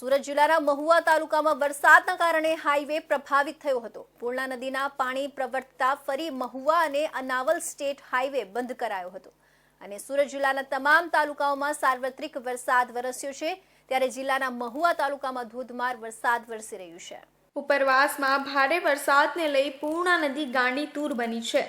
સુરત જિલ્લાના મહુવા તાલુકામાં વરસાદના કારણે હાઈવે પ્રભાવિત થયો હતો. પૂર્ણા નદીના પાણી પ્રવર્તતા ફરી મહુવા અને અનાવલ સ્ટેટ હાઈવે બંધ કરાયો હતો. અને સુરત જિલ્લાના તમામ તાલુકાઓમાં સાર્વત્રિક વરસાદ વરસ્યો છે. ત્યારે જિલ્લાના મહુવા તાલુકામાં ધોધમાર વરસાદ વરસી રહ્યું છે. ઉપરવાસમાં ભારે વરસાદને લઈ પૂર્ણા નદી ગાંડી તૂર બની છે.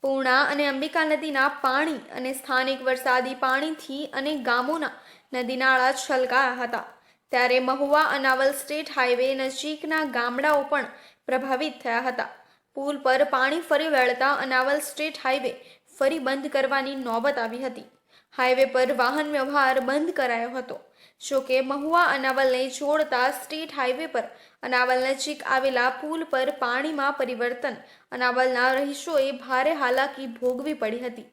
પૂર્ણા અને અંબિકા નદીના પાણી અને સ્થાનિક વરસાદી પાણીથી અનેક ગામોના નદી નાળા છલકાયા હતા. ત્યારે મહુવા અનાવલ સ્ટેટ હાઈવે નજીકના ગામડાઓ પણ પ્રભાવિત થયા હતા. પુલ પર પાણી ફરી વળતા અનાવલ સ્ટેટ હાઈવે ફરી બંધ કરવાની નોબત આવી હતી. હાઈવે પર વાહન વ્યવહાર બંધ કરાયો હતો. જોકે મહુવા અનાવલને જોડતા સ્ટેટ હાઈવે પર અનાવલ નજીક આવેલા પુલ પર પાણીમાં પરિવર્તન, અનાવલના રહીશોએ ભારે હાલાકી ભોગવી પડી હતી.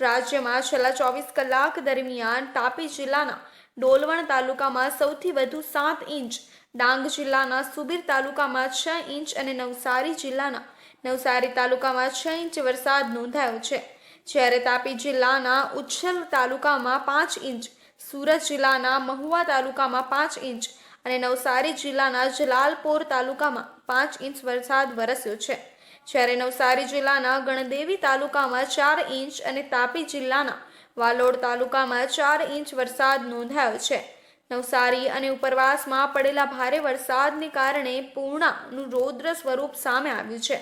રાજ્યમાં છેલ્લા ચોવીસ કલાક દરમિયાન તાપી જિલ્લાના ડોલવણ તાલુકામાં સૌથી વધુ સાત ઇંચ, ડાંગ જિલ્લાના સુબીર તાલુકામાં છ ઇંચ અને નવસારી જિલ્લાના નવસારી તાલુકામાં છ ઇંચ વરસાદ નોંધાયો છે. જ્યારે તાપી જિલ્લાના ઉચ્છલ તાલુકામાં પાંચ ઇંચ, સુરત જિલ્લાના મહુવા તાલુકામાં પાંચ ઇંચ અને નવસારી જિલ્લાના જલાલપોર તાલુકામાં પાંચ ઇંચ વરસાદ વરસ્યો છે. જ્યારે નવસારી જિલ્લાના ગણદેવી તાલુકામાં ચાર ઇંચ અને તાપી જિલ્લાના વાલોડ તાલુકામાં ચાર ઇંચ વરસાદ નોંધાયો છે. નવસારી અને ઉપરવાસમાં પડેલા ભારે વરસાદને કારણે પૂર્ણાનું રૌદ્ર સ્વરૂપ સામે આવ્યું છે.